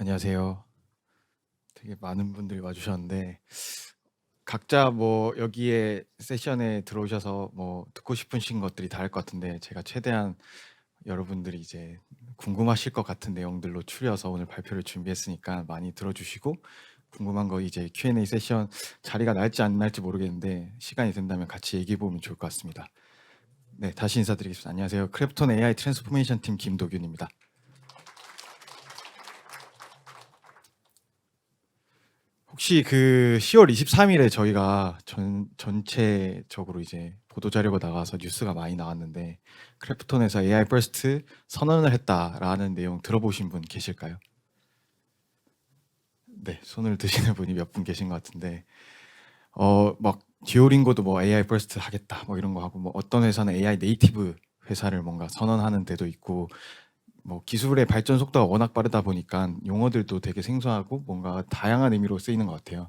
안녕하세요. 되게 많은 분들이 와주셨는데 각자 뭐 여기에 세션에 들어오셔서 뭐 듣고 싶으신 것들이 다를 것 같은데 제가 최대한 여러분들이 이제 궁금하실 것 같은 내용들로 추려서 오늘 발표를 준비했으니까 많이 들어주시고 궁금한 거 이제 Q&A 세션 자리가 날지 안 날지 모르겠는데 시간이 된다면 같이 얘기해 보면 좋을 것 같습니다. 네, 다시 인사드리겠습니다. 안녕하세요. 크래프톤 AI 트랜스포메이션 팀 김도균입니다. 혹시 그 10월 23일에 저희가 전 전체적으로 이제 보도 자료가 나가서 뉴스가 많이 나왔는데 크래프톤에서 AI 퍼스트 선언을 했다라는 내용 들어보신 분 계실까요? 네, 손을 드시는 분이 몇 분 계신 것 같은데 어 막 듀오링고도 뭐 AI 퍼스트 하겠다 뭐 이런 거 하고 뭐 어떤 회사는 AI 네이티브 회사를 뭔가 선언하는 데도 있고 뭐 기술의 발전 속도가 워낙 빠르다 보니까 용어들도 되게 생소하고 뭔가 다양한 의미로 쓰이는 것 같아요.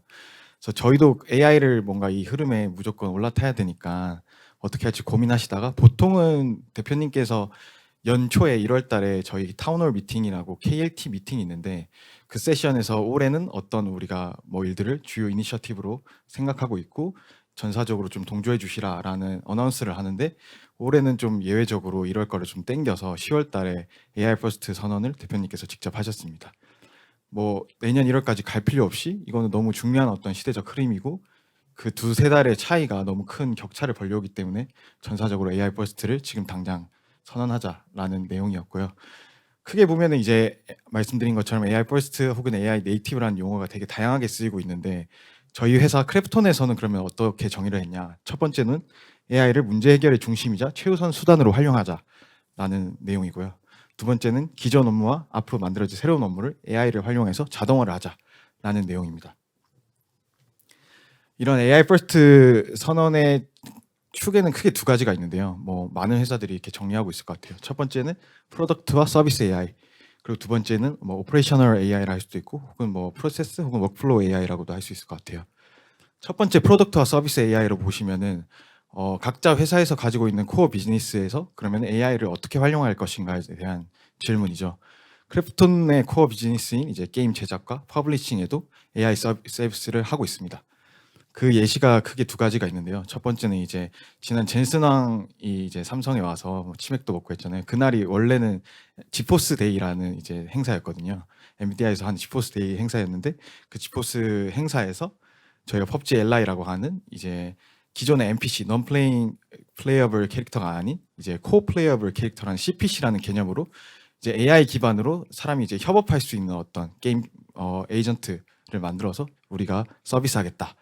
그래서 저희도 AI를 뭔가 이 흐름에 무조건 올라타야 되니까 어떻게 할지 고민하시다가 보통은 대표님께서 연초에 1월 달에 저희 타운홀 미팅이라고 KLT 미팅이 있는데 그 세션에서 올해는 어떤 우리가 뭐 일들을 주요 이니셔티브로 생각하고 있고 전사적으로 좀 동조해 주시라라는 어나운스를 하는데 올해는 좀 예외적으로 이럴 거를 좀 땡겨서 10월 달에 AI 퍼스트 선언을 대표님께서 직접 하셨습니다. 뭐 내년 1월까지 갈 필요 없이 이거는 너무 중요한 어떤 시대적 흐름이고 그 두세 달의 차이가 너무 큰 격차를 벌려오기 때문에 전사적으로 AI 퍼스트를 지금 당장 선언하자라는 내용이었고요. 크게 보면은 이제 말씀드린 것처럼 AI 퍼스트 혹은 AI 네이티브라는 용어가 되게 다양하게 쓰이고 있는데 저희 회사 크래프톤에서는 그러면 어떻게 정의를 했냐? 첫 번째는 AI를 문제 해결의 중심이자 최우선 수단으로 활용하자라는 내용이고요. 두 번째는 기존 업무와 앞으로 만들어질 새로운 업무를 AI를 활용해서 자동화를 하자라는 내용입니다. 이런 AI 퍼스트 선언의 축에는 크게 두 가지가 있는데요. 뭐 많은 회사들이 이렇게 정리하고 있을 것 같아요. 첫 번째는 프로덕트와 서비스 AI, 그리고 두 번째는 뭐 오퍼레이셔널 AI라 할 수도 있고 혹은 뭐 프로세스 혹은 워크플로우 AI라고도 할 수 있을 것 같아요. 첫 번째 프로덕트와 서비스 AI로 보시면은 어, 각자 회사에서 가지고 있는 코어 비즈니스에서 그러면 AI를 어떻게 활용할 것인가에 대한 질문이죠. 크래프톤의 코어 비즈니스인 이제 게임 제작과 퍼블리싱에도 AI 서비스를 하고 있습니다. 그 예시가 크게 두 가지가 있는데요. 첫 번째는 이제 지난 젠슨 왕이 이제 삼성에 와서 뭐 치맥도 먹고 했잖아요. 그날이 원래는 지포스 데이라는 이제 행사였거든요. 엔비디아에서 하는 지포스 데이 행사였는데 그 지포스 행사에서 저희가 펍지 LI라고 하는 이제 기존의 NPC, non playing playable 캐릭터가 아닌 이제 코 playable 캐릭터라는 CPC라는 개념으로 이제 AI 기반으로 사람이 이제 협업할 수 있는 어떤 게임 어, 에이전트를 만들어서 우리가 서비스하겠다.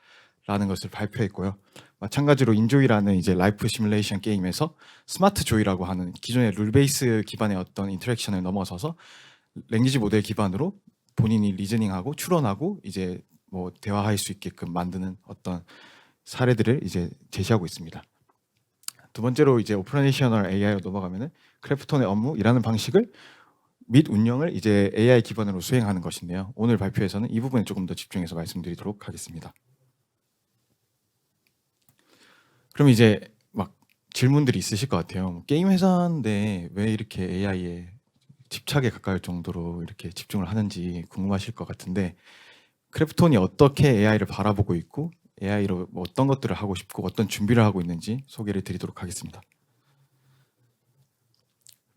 라는 것을 발표했고요. 마찬가지로 인조이라는 이제 라이프 시뮬레이션 게임에서 스마트 조이라고 하는 기존의 룰 베이스 기반의 어떤 인터랙션을 넘어서서 랭귀지 모델 기반으로 본인이 리즈닝하고 추론하고 이제 뭐 대화할 수 있게끔 만드는 어떤 사례들을 이제 제시하고 있습니다. 두 번째로 이제 오퍼레이셔널 AI로 넘어가면은 크래프톤의 업무 일하는 방식을 및 운영을 이제 AI 기반으로 수행하는 것인데요. 오늘 발표에서는 이 부분에 조금 더 집중해서 말씀드리도록 하겠습니다. 그럼 이제 막 질문들이 있으실 것 같아요. 뭐 게임 회사인데 왜 이렇게 AI에 집착에 가까울 정도로 이렇게 집중을 하는지 궁금하실 것 같은데 크래프톤이 어떻게 AI를 바라보고 있고 AI로 뭐 어떤 것들을 하고 싶고 어떤 준비를 하고 있는지 소개를 드리도록 하겠습니다.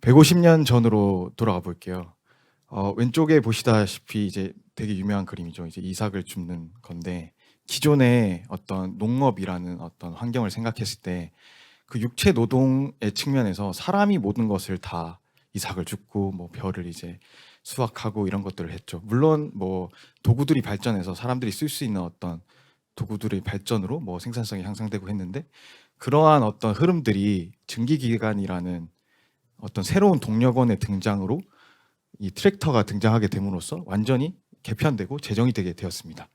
150년 전으로 돌아가 볼게요. 어, 왼쪽에 보시다시피 이제 되게 유명한 그림이죠. 이제 이삭을 줍는 건데 기존의 어떤 농업이라는 어떤 환경을 생각했을 때 그 육체 노동의 측면에서 사람이 모든 것을 다 이삭을 줍고 뭐 벼를 이제 수확하고 이런 것들을 했죠. 물론 뭐 도구들이 발전해서 사람들이 쓸 수 있는 어떤 도구들의 발전으로 뭐 생산성이 향상되고 했는데 그러한 어떤 흐름들이 증기기관이라는 어떤 새로운 동력원의 등장으로 이 트랙터가 등장하게 됨으로써 완전히 개편되고 재정이 되게 되었습니다.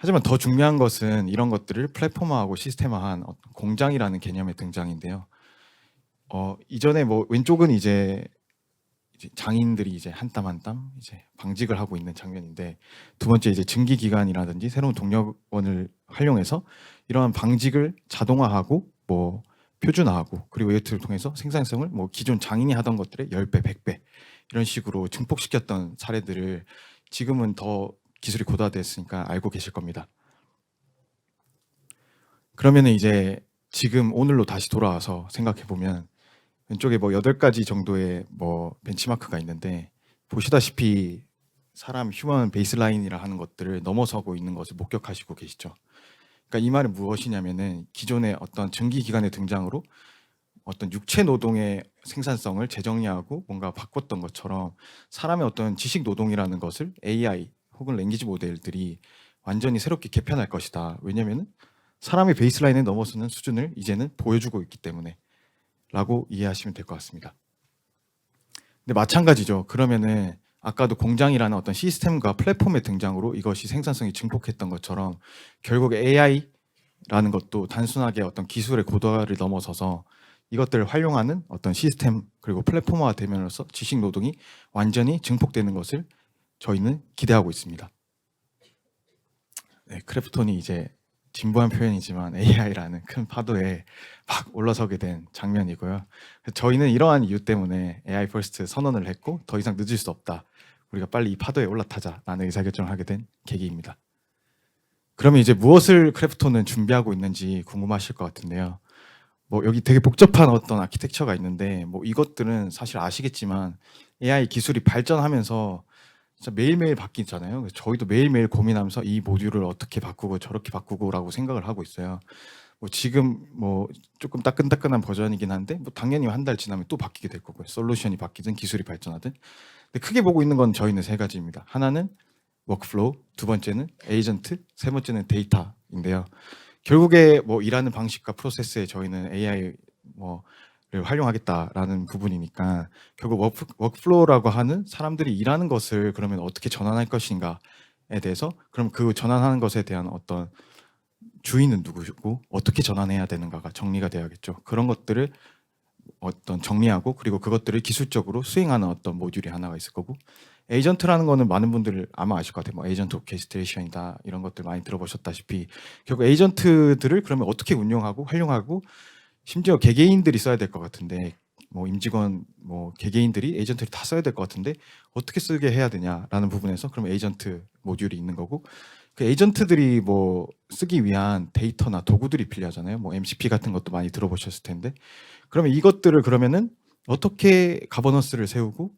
하지만 더 중요한 것은 이런 것들을 플랫폼화하고 시스템화한 어떤 공장이라는 개념의 등장인데요. 어, 이전에 뭐 왼쪽은 이제, 이제 장인들이 이제 한 땀 한 땀 이제 방직을 하고 있는 장면인데 두 번째 이제 증기 기관이라든지 새로운 동력원을 활용해서 이러한 방직을 자동화하고 뭐 표준화하고 그리고 웨이트를 통해서 생산성을 뭐 기존 장인이 하던 것들의 10배, 100배 이런 식으로 증폭시켰던 사례들을 지금은 더 기술이 고도화됐으니까 알고 계실 겁니다. 그러면은 이제 지금 오늘로 다시 돌아와서 생각해 보면 왼쪽에 뭐 여덟 가지 정도의 뭐 벤치마크가 있는데 보시다시피 사람 휴먼 베이스라인이라 하는 것들을 넘어서고 있는 것을 목격하시고 계시죠. 그러니까 이 말은 무엇이냐면은 기존의 어떤 증기 기관의 등장으로 어떤 육체 노동의 생산성을 재정리하고 뭔가 바꿨던 것처럼 사람의 어떤 지식 노동이라는 것을 AI 혹은 랭귀지 모델들이 완전히 새롭게 개편할 것이다. 왜냐면은 사람의 베이스라인에 넘어서는 수준을 이제는 보여주고 있기 때문에 라고 이해하시면 될 것 같습니다. 근데 마찬가지죠. 그러면은 아까도 공장이라는 어떤 시스템과 플랫폼의 등장으로 이것이 생산성이 증폭했던 것처럼 결국 AI라는 것도 단순하게 어떤 기술의 고도화를 넘어서서 이것들을 활용하는 어떤 시스템 그리고 플랫폼화가 되면서 지식 노동이 완전히 증폭되는 것을 저희는 기대하고 있습니다. 네, 크래프톤이 이제 진부한 표현이지만 AI라는 큰 파도에 막 올라서게 된 장면이고요. 저희는 이러한 이유 때문에 AI 퍼스트 선언을 했고 더 이상 늦을 수 없다. 우리가 빨리 이 파도에 올라타자라는 의사결정을 하게 된 계기입니다. 그러면 이제 무엇을 크래프톤은 준비하고 있는지 궁금하실 것 같은데요. 뭐 여기 되게 복잡한 어떤 아키텍처가 있는데 뭐 이것들은 사실 아시겠지만 AI 기술이 발전하면서 진짜 매일매일 바뀌잖아요. 저희도 매일매일 고민하면서 이 모듈을 어떻게 바꾸고 저렇게 바꾸고라고 생각을 하고 있어요. 뭐 지금 뭐 조금 따끈따끈한 버전이긴 한데 뭐 당연히 한 달 지나면 또 바뀌게 될 거고요. 솔루션이 바뀌든 기술이 발전하든. 근데 크게 보고 있는 건 저희는 세 가지입니다. 하나는 워크플로우, 두 번째는 에이전트, 세 번째는 데이터인데요. 결국에 뭐 일하는 방식과 프로세스에 저희는 AI 뭐를 활용하겠다라는 부분이니까 결국 워크, 워크플로우라고 하는 사람들이 일하는 것을 그러면 어떻게 전환할 것인가에 대해서 그럼 그 전환하는 것에 대한 어떤 주인은 누구고 어떻게 전환해야 되는가가 정리가 돼야겠죠. 그런 것들을 어떤 정리하고 그리고 그것들을 기술적으로 수행하는 어떤 모듈이 하나가 있을 거고 에이전트라는 거는 많은 분들 아마 아실 것 같아요. 뭐 에이전트 오케스트레이션이다 이런 것들 많이 들어보셨다시피 결국 에이전트들을 그러면 어떻게 운용하고 활용하고 심지어 개개인들이 써야 될 것 같은데 뭐 임직원 뭐 개개인들이 에이전트를 다 써야 될 것 같은데 어떻게 쓰게 해야 되냐라는 부분에서 그럼 에이전트 모듈이 있는 거고 그 에이전트들이 뭐 쓰기 위한 데이터나 도구들이 필요하잖아요. 뭐 MCP 같은 것도 많이 들어보셨을 텐데 그러면 이것들을 그러면은 어떻게 가버넌스를 세우고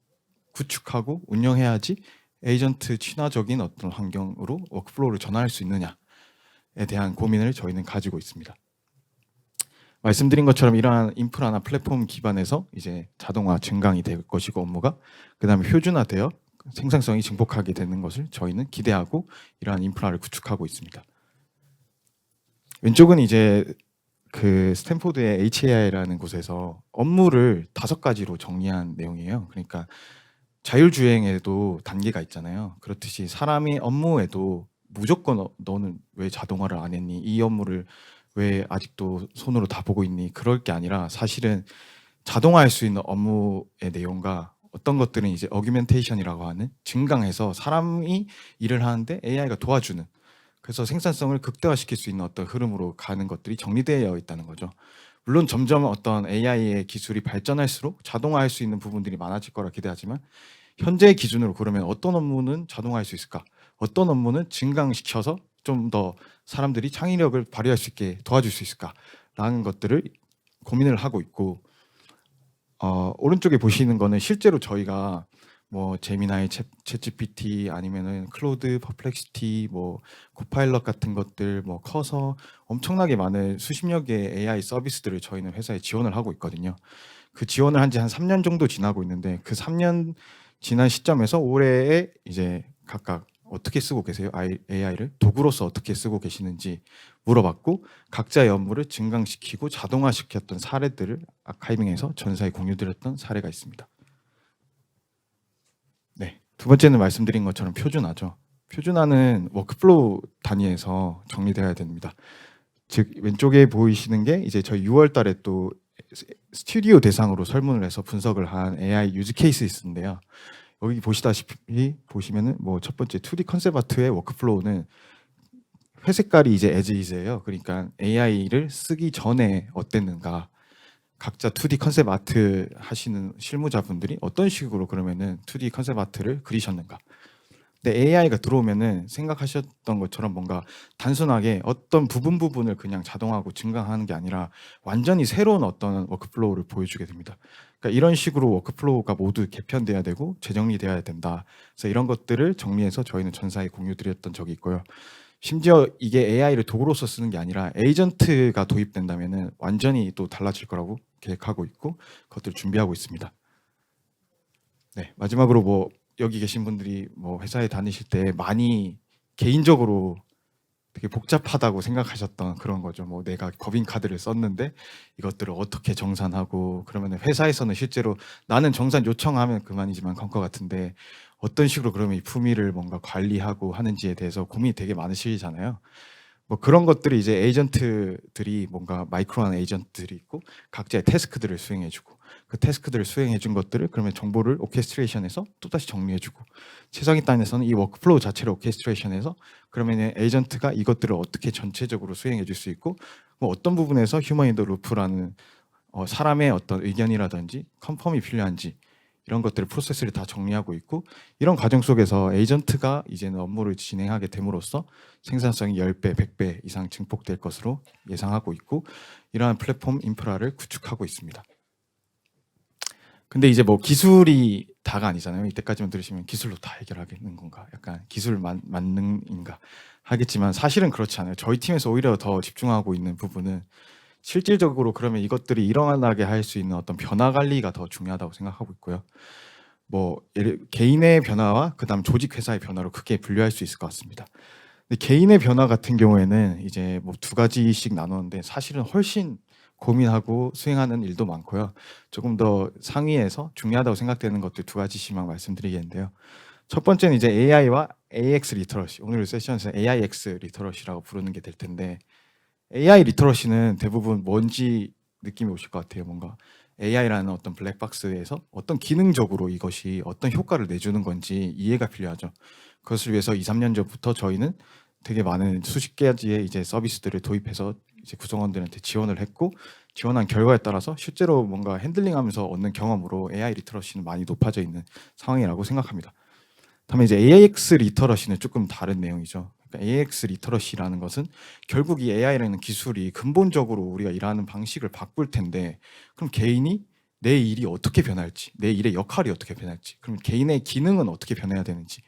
구축하고 운영해야지 에이전트 친화적인 어떤 환경으로 워크플로우를 전환할 수 있느냐에 대한 고민을 저희는 가지고 있습니다. 말씀드린 것처럼 이러한 인프라나 플랫폼 기반에서 이제 자동화 증강이 될 것이고 업무가 그다음에 표준화되어 생산성이 증폭하게 되는 것을 저희는 기대하고 이러한 인프라를 구축하고 있습니다. 왼쪽은 이제 그 스탠포드의 HAI라는 곳에서 업무를 다섯 가지로 정리한 내용이에요. 그러니까 자율주행에도 단계가 있잖아요. 그렇듯이 사람이 업무에도 무조건 어, 너는 왜 자동화를 안 했니? 이 업무를 왜 아직도 손으로 다 보고 있니? 그럴 게 아니라 사실은 자동화할 수 있는 업무의 내용과 어떤 것들은 이제 어규멘테이션이라고 하는 증강해서 사람이 일을 하는데 AI가 도와주는 그래서 생산성을 극대화시킬 수 있는 어떤 흐름으로 가는 것들이 정리되어 있다는 거죠. 물론 점점 어떤 AI의 기술이 발전할수록 자동화할 수 있는 부분들이 많아질 거라 기대하지만 현재 기준으로 그러면 어떤 업무는 자동화할 수 있을까? 어떤 업무는 증강시켜서 좀더 사람들이 창의력을 발휘할 수 있게 도와줄 수 있을까? 라는 것들을 고민을 하고 있고 어, 오른쪽에 보시는 거는 실제로 저희가 뭐 제미나이 챗, 챗GPT 아니면은 클로드 퍼플렉시티 뭐 코파일럿 같은 것들 뭐 커서 엄청나게 많은 수십여 개의 AI 서비스들을 저희는 회사에 지원을 하고 있거든요. 그 지원을 한 지 한 3년 정도 지나고 있는데 그 3년 지난 시점에서 올해에 이제 각각 어떻게 쓰고 계세요? AI를 도구로서 어떻게 쓰고 계시는지 물어봤고 각자의 업무를 증강시키고 자동화시켰던 사례들을 아카이빙에서 전사에 공유드렸던 사례가 있습니다. 네, 두 번째는 말씀드린 것처럼 표준화죠. 표준화는 워크플로우 단위에서 정리되어야 됩니다. 즉 왼쪽에 보이시는 게 이제 저희 6월달에 또 스튜디오 대상으로 설문을 해서 분석을 한 AI 유즈 케이스인데요. 여기 보시다시피 보시면은 뭐 첫 번째 2D 컨셉 아트의 워크플로우는 회색깔이 이제 에즈이즈예요. 그러니까 AI를 쓰기 전에 어땠는가 각자 2D 컨셉 아트 하시는 실무자분들이 어떤 식으로 그러면은 2D 컨셉 아트를 그리셨는가? 근데 AI가 들어오면은 생각하셨던 것처럼 뭔가 단순하게 어떤 부분 부분을 그냥 자동화하고 증강하는 게 아니라 완전히 새로운 어떤 워크플로우를 보여주게 됩니다. 그러니까 이런 식으로 워크플로우가 모두 개편돼야 되고 재정리돼야 된다. 그래서 이런 것들을 정리해서 저희는 전사에 공유드렸던 적이 있고요. 심지어 이게 AI를 도구로서 쓰는 게 아니라 에이전트가 도입된다면은 완전히 또 달라질 거라고 계획하고 있고 그것들을 준비하고 있습니다. 네, 마지막으로 뭐 여기 계신 분들이 뭐 회사에 다니실 때 많이 개인적으로 되게 복잡하다고 생각하셨던 그런 거죠. 뭐 내가 법인 카드를 썼는데 이것들을 어떻게 정산하고 그러면 회사에서는 실제로 나는 정산 요청하면 그만이지만 건것 같은데 어떤 식으로 그러면 이 품위를 뭔가 관리하고 하는지에 대해서 고민이 되게 많으시잖아요. 뭐 그런 것들이 이제 에이전트들이 뭔가 마이크로한 에이전트들이 있고 각자의 태스크들을 수행해주고 그 태스크들을 수행해 준 것들을 그러면 정보를 오케스트레이션해서 또다시 정리해 주고 최상위 단에서는 이 워크플로우 자체를 오케스트레이션해서 그러면 에이전트가 이것들을 어떻게 전체적으로 수행해 줄 수 있고 뭐 어떤 부분에서 휴먼 인더 루프라는 어, 사람의 어떤 의견이라든지 컨펌이 필요한지 이런 것들을 프로세스를 다 정리하고 있고 이런 과정 속에서 에이전트가 이제는 업무를 진행하게 됨으로써 생산성이 10배, 100배 이상 증폭될 것으로 예상하고 있고 이러한 플랫폼 인프라를 구축하고 있습니다. 근데 이제 뭐 기술이 다가 아니잖아요. 이때까지만 들으시면 기술로 다 해결하겠는 건가? 약간 기술 만, 만능인가? 하겠지만 사실은 그렇지 않아요. 저희 팀에서 오히려 더 집중하고 있는 부분은 실질적으로 그러면 이것들이 일어나게 할 수 있는 어떤 변화 관리가 더 중요하다고 생각하고 있고요. 뭐 개인의 변화와 그다음 조직 회사의 변화로 크게 분류할 수 있을 것 같습니다. 근데 개인의 변화 같은 경우에는 이제 뭐 두 가지씩 나누는데 사실은 훨씬 고민하고 수행하는 일도 많고요. 조금 더 상위에서 중요하다고 생각되는 것들 두 가지씩만 말씀드리겠는데요. 첫 번째는 이제 AI와 AX 리터러시. 오늘 세션에서 AIX 리터러시라고 부르는 게 될 텐데 AI 리터러시는 대부분 뭔지 느낌이 오실 것 같아요. 뭔가 AI라는 어떤 블랙박스에서 어떤 기능적으로 이것이 어떤 효과를 내주는 건지 이해가 필요하죠. 그것을 위해서 2, 3년 전부터 저희는 되게 많은 수십 가지의 이제 서비스들을 도입해서 이제 구성원들한테 지원을 했고 지원한 결과에 따라서 실제로 뭔가 핸들링하면서 얻는 경험으로 AI 리터러시는 많이 높아져 있는 상황이라고 생각합니다. 다음에 이제 AX 리터러시는 조금 다른 내용이죠. 그러니까 AX 리터러시라는 것은 결국 이 AI라는 기술이 근본적으로 우리가 일하는 방식을 바꿀 텐데 그럼 개인이 내 일이 어떻게 변할지, 내 일의 역할이 어떻게 변할지, 그럼 개인의 기능은 어떻게 변해야 되는지에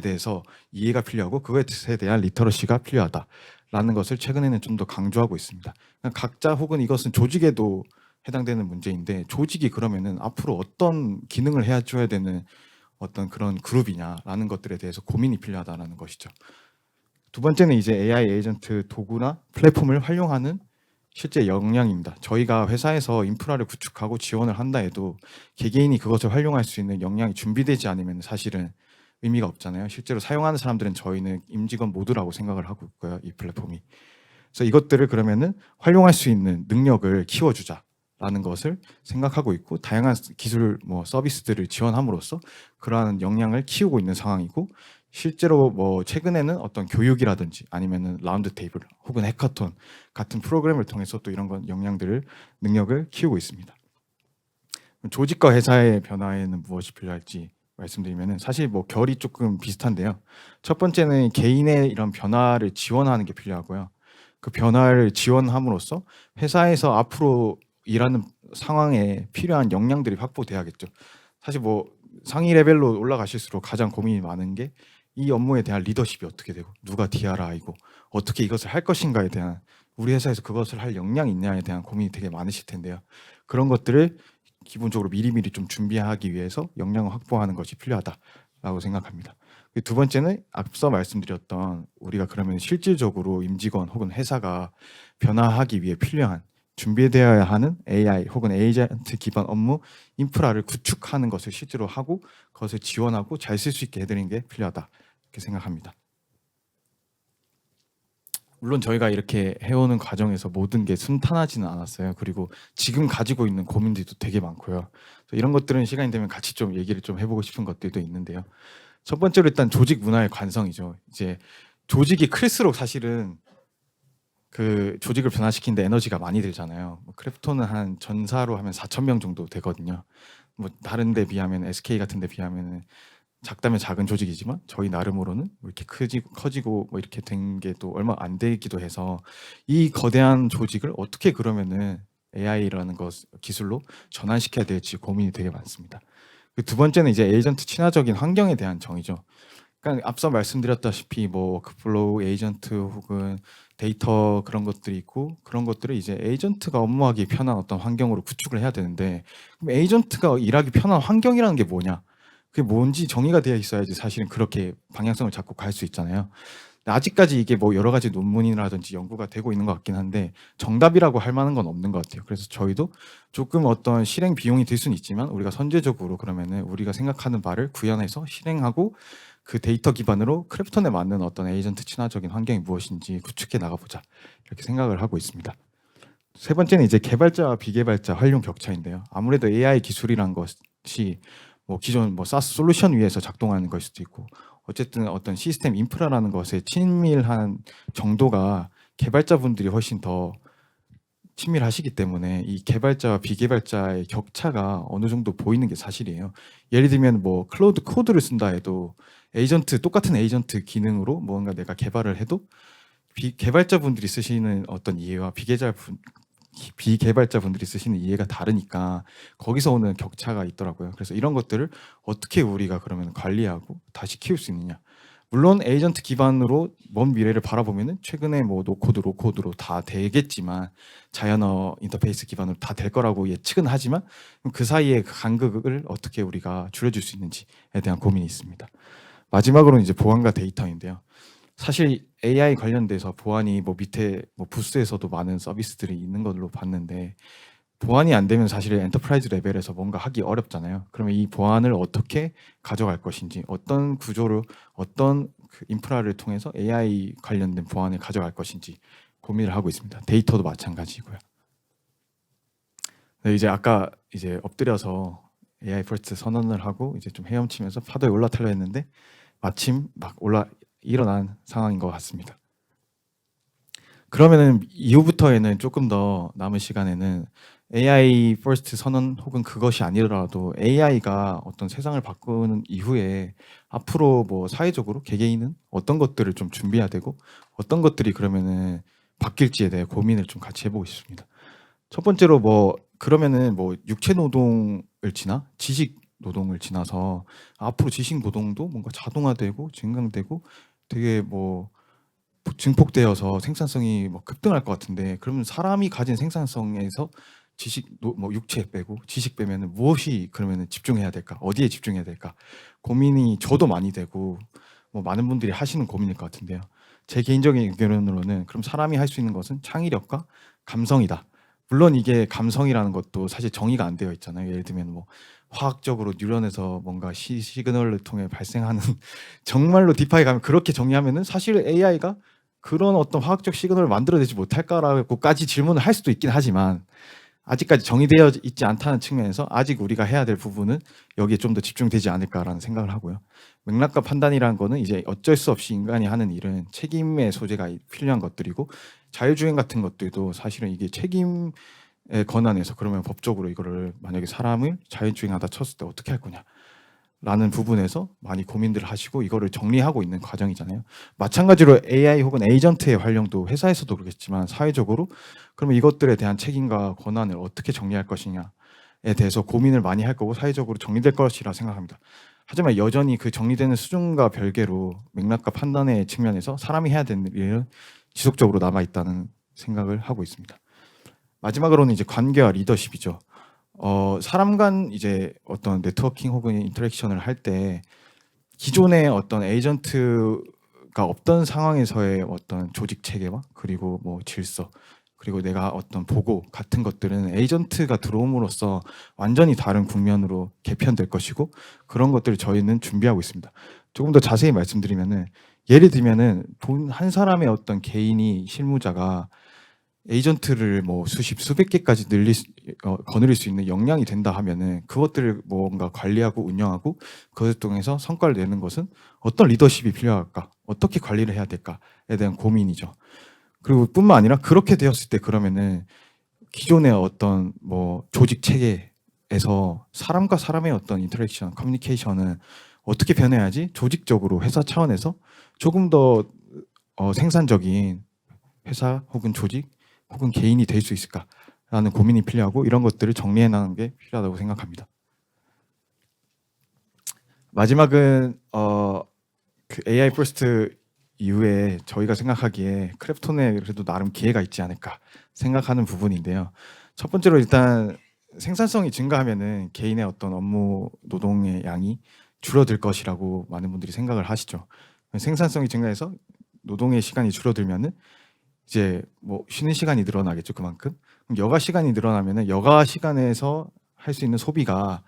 대해서 이해가 필요하고 그것에 대한 리터러시가 필요하다 라는 것을 최근에는 좀 더 강조하고 있습니다. 그러니까 각자 혹은 이것은 조직에도 해당되는 문제인데 조직이 그러면은 앞으로 어떤 기능을 해야 줘야 되는 어떤 그런 그룹이냐라는 것들에 대해서 고민이 필요하다라는 것이죠. 두 번째는 이제 AI 에이전트 도구나 플랫폼을 활용하는 실제 역량입니다. 저희가 회사에서 인프라를 구축하고 지원을 한다 해도 개개인이 그것을 활용할 수 있는 역량이 준비되지 않으면 사실은 의미가 없잖아요. 실제로 사용하는 사람들은 저희는 임직원 모두라고 생각을 하고 있고요. 이 플랫폼이. 그래서 이것들을 그러면은 활용할 수 있는 능력을 키워주자라는 것을 생각하고 있고 다양한 기술 뭐 서비스들을 지원함으로써 그러한 역량을 키우고 있는 상황이고 실제로 뭐 최근에는 어떤 교육이라든지 아니면은 라운드 테이블 혹은 해커톤 같은 프로그램을 통해서 또 이런 건 역량들을 능력을 키우고 있습니다. 조직과 회사의 변화에는 무엇이 필요할지 말씀드리면은 사실 뭐 결이 조금 비슷한데요. 첫 번째는 개인의 이런 변화를 지원하는 게 필요하고요. 그 변화를 지원함으로써 회사에서 앞으로 일하는 상황에 필요한 역량들이 확보돼야겠죠. 사실 뭐 상위 레벨로 올라가실수록 가장 고민이 많은 게 이 업무에 대한 리더십이 어떻게 되고 누가 DRI고 어떻게 이것을 할 것인가에 대한 우리 회사에서 그것을 할 역량이 있냐에 대한 고민이 되게 많으실 텐데요. 그런 것들을 기본적으로 미리미리 좀 준비하기 위해서 역량을 확보하는 것이 필요하다라고 생각합니다. 그두 번째는 앞서 말씀드렸던 우리가 그러면 실질적으로 임직원 혹은 회사가 변화하기 위해 필요한 준비되어야 하는 AI 혹은 에이전트 기반 업무 인프라를 구축하는 것을 실제로 하고 그것을 지원하고 잘 쓸 수 있게 해드리는 게 필요하다 이렇게 생각합니다. 물론 저희가 이렇게 해오는 과정에서 모든 게 순탄하지는 않았어요. 그리고 지금 가지고 있는 고민들도 되게 많고요. 이런 것들은 시간이 되면 같이 좀 얘기를 좀 해보고 싶은 것들도 있는데요. 첫 번째로 일단 조직 문화의 관성이죠. 이제 조직이 클수록 사실은 그 조직을 변화시키는데 에너지가 많이 들잖아요. 뭐 크래프톤은 한 전사로 하면 4천 명 정도 되거든요. 뭐 다른 데 비하면 SK 같은 데 비하면은 작다면 작은 조직이지만 저희 나름으로는 뭐 이렇게 크지 커지고 뭐 이렇게 된 게 또 얼마 안 되기도 해서 이 거대한 조직을 어떻게 그러면은 AI라는 것 기술로 전환시켜야 될지 고민이 되게 많습니다. 그두 번째는 이제 에이전트 친화적인 환경에 대한 정의죠. 그러니까 앞서 말씀드렸다시피 뭐 워크플로우 에이전트 혹은 데이터 그런 것들이 있고 그런 것들을 이제 에이전트가 업무하기 편한 어떤 환경으로 구축을 해야 되는데 그럼 에이전트가 일하기 편한 환경이라는 게 뭐냐? 그게 뭔지 정의가 되어 있어야지 사실은 그렇게 방향성을 잡고 갈 수 있잖아요. 근데 아직까지 이게 뭐 여러 가지 논문이라든지 연구가 되고 있는 것 같긴 한데 정답이라고 할 만한 건 없는 것 같아요. 그래서 저희도 조금 어떤 실행 비용이 들 수는 있지만 우리가 선제적으로 그러면은 우리가 생각하는 바를 구현해서 실행하고 그 데이터 기반으로 크래프톤에 맞는 어떤 에이전트 친화적인 환경이 무엇인지 구축해 나가보자 이렇게 생각을 하고 있습니다. 세 번째는 이제 개발자와 비개발자 활용 격차인데요. 아무래도 AI 기술이란 것이 뭐 기존 뭐 SaaS 솔루션 위에서 작동하는 걸 수도 있고 어쨌든 어떤 시스템 인프라라는 것에 친밀한 정도가 개발자분들이 훨씬 더 친밀하시기 때문에 이 개발자와 비개발자의 격차가 어느 정도 보이는 게 사실이에요. 예를 들면 뭐 클로우드 코드를 쓴다 해도 에이전트 똑같은 에이전트 기능으로 뭔가 내가 개발을 해도 비, 개발자분들이 쓰시는 어떤 이해와 비개발분 비개발자분들이 쓰시는 이해가 다르니까 거기서 오는 격차가 있더라고요. 그래서 이런 것들을 어떻게 우리가 그러면 관리하고 다시 키울 수 있느냐. 물론 에이전트 기반으로 먼 미래를 바라보면은 최근에 뭐 노코드, 로코드로 다 되겠지만 자연어 인터페이스 기반으로 다 될 거라고 예측은 하지만 그 사이에 그 간극을 어떻게 우리가 줄여줄 수 있는지에 대한 고민이 있습니다. 마지막으로는 이제 보안과 데이터인데요. 사실 AI 관련돼서 보안이 뭐 밑에 뭐 부스에서도 많은 서비스들이 있는 걸로 봤는데 보안이 안 되면 사실 엔터프라이즈 레벨에서 뭔가 하기 어렵잖아요. 그러면 이 보안을 어떻게 가져갈 것인지, 어떤 구조로, 어떤 그 인프라를 통해서 AI 관련된 보안을 가져갈 것인지 고민을 하고 있습니다. 데이터도 마찬가지고요. 네, 이제 아까 이제 엎드려서 AI 퍼스트 선언을 하고 이제 좀 헤엄치면서 파도에 올라타려 했는데 마침 막 올라 일어난 상황인 것 같습니다. 그러면은 이후부터에는 조금 더 남은 시간에는 AI 퍼스트 선언 혹은 그것이 아니더라도 AI가 어떤 세상을 바꾸는 이후에 앞으로 뭐 사회적으로 개개인은 어떤 것들을 좀 준비해야 되고 어떤 것들이 그러면은 바뀔지에 대해 고민을 좀 같이 해보고 싶습니다. 첫 번째로 뭐 그러면은 뭐 육체 노동을 지나 지식 노동을 지나서 앞으로 지식 노동도 뭔가 자동화되고 증강되고 되게 뭐 증폭되어서 생산성이 뭐 급등할 것 같은데 그러면 사람이 가진 생산성에서 지식 노- 뭐 육체 빼고 지식 빼면은 무엇이 그러면은 집중해야 될까? 어디에 집중해야 될까? 고민이 저도 많이 되고 뭐 많은 분들이 하시는 고민일 것 같은데요. 제 개인적인 의견으로는 그럼 사람이 할 수 있는 것은 창의력과 감성이다. 물론 이게 감성이라는 것도 사실 정의가 안 되어 있잖아요. 예를 들면 뭐 화학적으로 뉴런에서 뭔가 시, 시그널을 통해 발생하는 정말로 딥하게 가면 그렇게 정의하면은 사실 AI가 그런 어떤 화학적 시그널을 만들어내지 못할까라고까지 질문을 할 수도 있긴 하지만 아직까지 정의되어 있지 않다는 측면에서 아직 우리가 해야 될 부분은 여기에 좀 더 집중되지 않을까라는 생각을 하고요. 맥락과 판단이라는 거는 이제 어쩔 수 없이 인간이 하는 일은 책임의 소재가 필요한 것들이고 자율주행 같은 것들도 사실은 이게 책임의 권한에서 그러면 법적으로 이거를 만약에 사람을 자율주행하다 쳤을 때 어떻게 할 거냐 라는 부분에서 많이 고민들을 하시고 이거를 정리하고 있는 과정이잖아요. 마찬가지로 AI 혹은 에이전트의 활용도 회사에서도 그렇겠지만 사회적으로 그러면 이것들에 대한 책임과 권한을 어떻게 정리할 것이냐에 대해서 고민을 많이 할 거고 사회적으로 정리될 것이라 생각합니다. 하지만 여전히 그 정리되는 수준과 별개로 맥락과 판단의 측면에서 사람이 해야 되는 일은 지속적으로 남아 있다는 생각을 하고 있습니다. 마지막으로는 이제 관계와 리더십이죠. 어, 사람 간 이제 어떤 네트워킹 혹은 인터랙션을 할 때 기존의 어떤 에이전트가 없던 상황에서의 어떤 조직 체계와 그리고 뭐 질서 그리고 내가 어떤 보고 같은 것들은 에이전트가 들어옴으로써 완전히 다른 국면으로 개편될 것이고 그런 것들을 저희는 준비하고 있습니다. 조금 더 자세히 말씀드리면은 예를 들면은 본 한 사람의 어떤 개인이 실무자가 에이전트를 뭐 수십 수백 개까지 늘릴 수, 어, 거느릴 수 있는 역량이 된다 하면은 그것들을 뭔가 관리하고 운영하고 그것 통해서 성과를 내는 것은 어떤 리더십이 필요할까 어떻게 관리를 해야 될까에 대한 고민이죠. 그리고 뿐만 아니라 그렇게 되었을 때 그러면은 기존의 어떤 뭐 조직 체계에서 사람과 사람의 어떤 인터랙션, 커뮤니케이션은 어떻게 변해야지 조직적으로 회사 차원에서 조금 더 어, 생산적인 회사 혹은 조직 혹은 개인이 될 수 있을까라는 고민이 필요하고 이런 것들을 정리해 나가는 게 필요하다고 생각합니다. 마지막은 어, 그 AI 퍼스트 이후에 저희가 생각하기에 크래프톤에 그래도 나름 기회가 있지 않을까 생각하는 부분인데요. 첫 번째로 일단 생산성이 증가하면은 개인의 어떤 업무 노동의 양이 줄어들 것이라고 많은 분들이 생각을 하시죠. 생산성이 증가해서 노동의 시간이 줄어들면은 이제 뭐 쉬는 시간이 늘어나겠죠 그만큼. 그럼 여가 시간이 늘어나면은 여가 시간에서 할 수 있는 소비가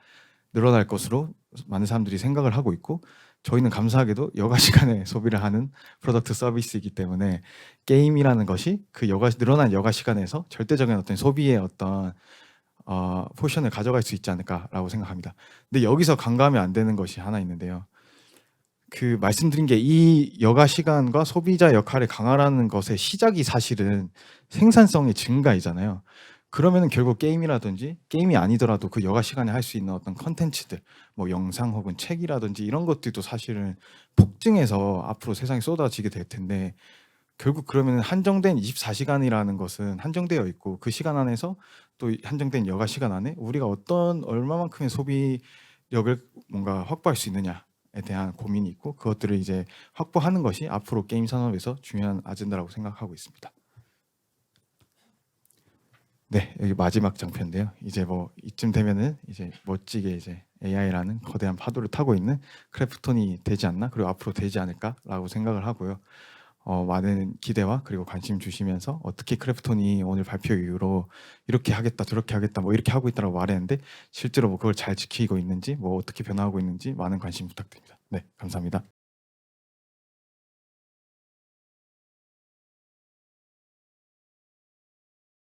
늘어날 것으로 많은 사람들이 생각을 하고 있고 저희는 감사하게도 여가 시간에 소비를 하는 프로덕트 서비스이기 때문에 게임이라는 것이 그 여가 늘어난 여가 시간에서 절대적인 어떤 소비의 어떤 어, 포션을 가져갈 수 있지 않을까라고 생각합니다. 근데 여기서 간과하면 안 되는 것이 하나 있는데요. 그 말씀드린 게 이 여가 시간과 소비자 역할을 강화하는 것의 시작이 사실은 생산성의 증가이잖아요. 그러면은 결국 게임이라든지 게임이 아니더라도 그 여가 시간에 할 수 있는 어떤 컨텐츠들, 뭐 영상 혹은 책이라든지 이런 것들도 사실은 폭증해서 앞으로 세상에 쏟아지게 될 텐데 결국 그러면 한정된 24시간이라는 것은 한정되어 있고 그 시간 안에서 또 한정된 여가 시간 안에 우리가 어떤 얼마만큼의 소비력을 뭔가 확보할 수 있느냐에 대한 고민이 있고 그것들을 이제 확보하는 것이 앞으로 게임 산업에서 중요한 아젠다라고 생각하고 있습니다. 네, 여기 마지막 장편인데요. 이제 뭐 이쯤 되면은 이제 멋지게 이제 AI라는 거대한 파도를 타고 있는 크래프톤이 되지 않나 그리고 앞으로 되지 않을까라고 생각을 하고요. 어, 많은 기대와 그리고 관심 주시면서 어떻게 크래프톤이 오늘 발표 이후로 이렇게 하겠다 저렇게 하겠다 뭐 이렇게 하고 있다라고 말했는데 실제로 뭐 그걸 잘 지키고 있는지 뭐 어떻게 변화하고 있는지 많은 관심 부탁드립니다. 네, 감사합니다.